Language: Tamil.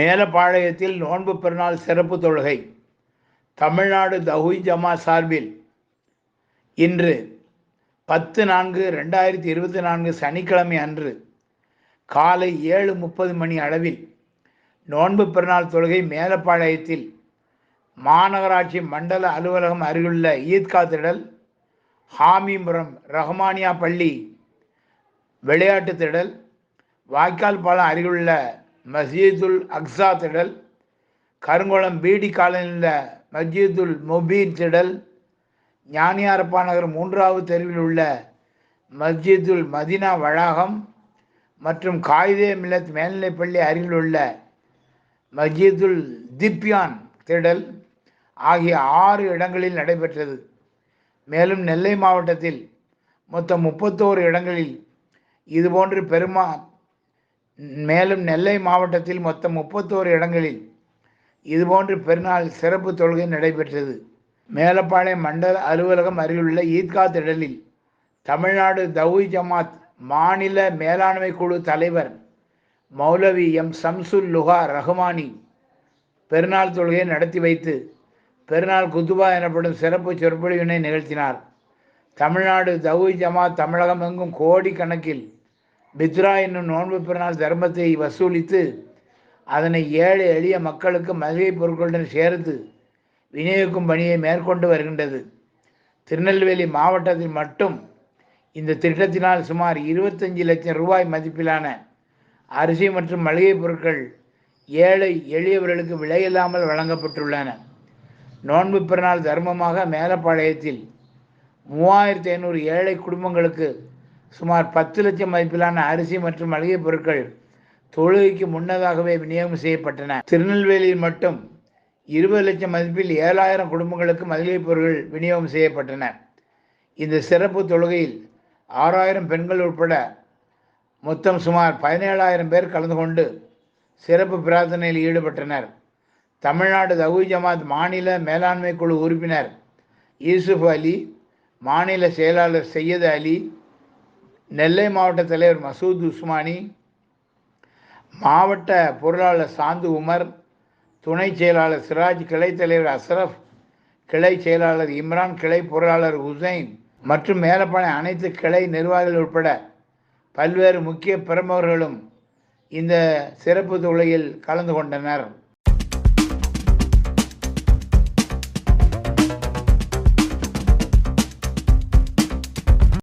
மேலப்பாளையத்தில் நோன்பு பெருநாள் சிறப்பு தொழுகை. தமிழ்நாடு தஹுய் ஜமா சார்பில் இன்று பத்து நான்கு ரெண்டாயிரத்தி இருபத்தி நான்கு சனிக்கிழமை அன்று காலை ஏழு முப்பது மணி அளவில் நோன்பு பெருநாள் தொழுகை மேலப்பாளையத்தில் மாநகராட்சி மண்டல அலுவலகம் அருகிலுள்ள ஈத்கா திடல் ஹாமிபுரம் ரஹ்மானியா பள்ளி விளையாட்டு திடல் வாய்க்கால் பாலம் அருகிலுள்ள மஸ்ஜிதுல் அக்ஸா திடல் கருங்குளம் பீடி காலனியில் மஸ்ஜிதுல் முபீன் திடல் ஞானியாரப்பா நகர் மூன்றாவது தெருவில் உள்ள மஸ்ஜிதுல் மதினா வளாகம் மற்றும் காயிதே மில்லத் மேல்நிலைப்பள்ளி அருகில் உள்ள மஸ்ஜிதுல் திப்யான் திடல் ஆகிய ஆறு இடங்களில் நடைபெற்றது. மேலும் நெல்லை மாவட்டத்தில் மொத்தம் முப்பத்தோரு இடங்களில் இதுபோன்று பெருமா மேலும் நெல்லை மாவட்டத்தில் மொத்தம் முப்பத்தோரு இடங்களில் இதுபோன்று பெருநாள் சிறப்பு தொழுகை நடைபெற்றது. மேலப்பாளையம் மண்டல அலுவலகம் அருகிலுள்ள ஈத்கா திடலில் தமிழ்நாடு தவுய் ஜமாத் மாநில மேலாண்மை குழு தலைவர் மௌலவி எம் சம்சுல் லுகா ரஹ்மானி பெருநாள் தொழுகையை நடத்தி வைத்து பெருநாள் குத்துபா எனப்படும் சிறப்பு சொற்பொழிவினை நிகழ்த்தினார். தமிழ்நாடு தவுய் ஜமாத் தமிழகம் எங்கும் கோடி கணக்கில் பித்ரா என்னும் நோன்பு பெருநாள் தர்மத்தை வசூலித்து அதனை ஏழை எளிய மக்களுக்கு மளிகை பொருட்களுடன் சேர்த்து விநியோகிக்கும் பணியை மேற்கொண்டு வருகின்றது. திருநெல்வேலி மாவட்டத்தில் மட்டும் இந்த திட்டத்தினால் சுமார் இருபத்தஞ்சி லட்சம் ரூபாய் மதிப்பிலான அரிசி மற்றும் மளிகை பொருட்கள் ஏழை எளியவர்களுக்கு விலையில்லாமல் வழங்கப்பட்டுள்ளன. நோன்பு பெருநாள் தர்மமாக மேலப்பாளையத்தில் மூவாயிரத்தி ஐநூறு ஏழை குடும்பங்களுக்கு சுமார் பத்து லட்சம் மதிப்பிலான அரிசி மற்றும் மளிகை பொருட்கள் தொழுகைக்கு முன்னதாகவே விநியோகம் செய்யப்பட்டன. திருநெல்வேலியில் மட்டும் இருபது லட்சம் மதிப்பில் ஏழாயிரம் குடும்பங்களுக்கு மளிகை பொருட்கள் விநியோகம் செய்யப்பட்டன. இந்த சிறப்பு தொழுகையில் ஆறாயிரம் பெண்கள் உட்பட மொத்தம் சுமார் பதினேழாயிரம் பேர் கலந்து கொண்டு சிறப்பு பிரார்த்தனையில் ஈடுபட்டனர். தமிழ்நாடு தகு ஜமாத் மாநில மேலாண்மை குழு உறுப்பினர் யூசுப் அலி மாநில செயலாளர் சையது அலி நெல்லை மாவட்ட தலைவர் மசூத் உஸ்மானி மாவட்ட பொருளாளர் சாந்து உமர் துணை செயலாளர் சிராஜ் கிளை தலைவர் அஸ்ரஃப் கிளை செயலாளர் இம்ரான் கிளை பொருளாளர் ஹுசைன் மற்றும் மேலப்பாளைய அனைத்து கிளை நிர்வாகிகள் உட்பட பல்வேறு முக்கிய பிரமுகர்களும் இந்த சிறப்பு தொழுகையில் கலந்து கொண்டனர்.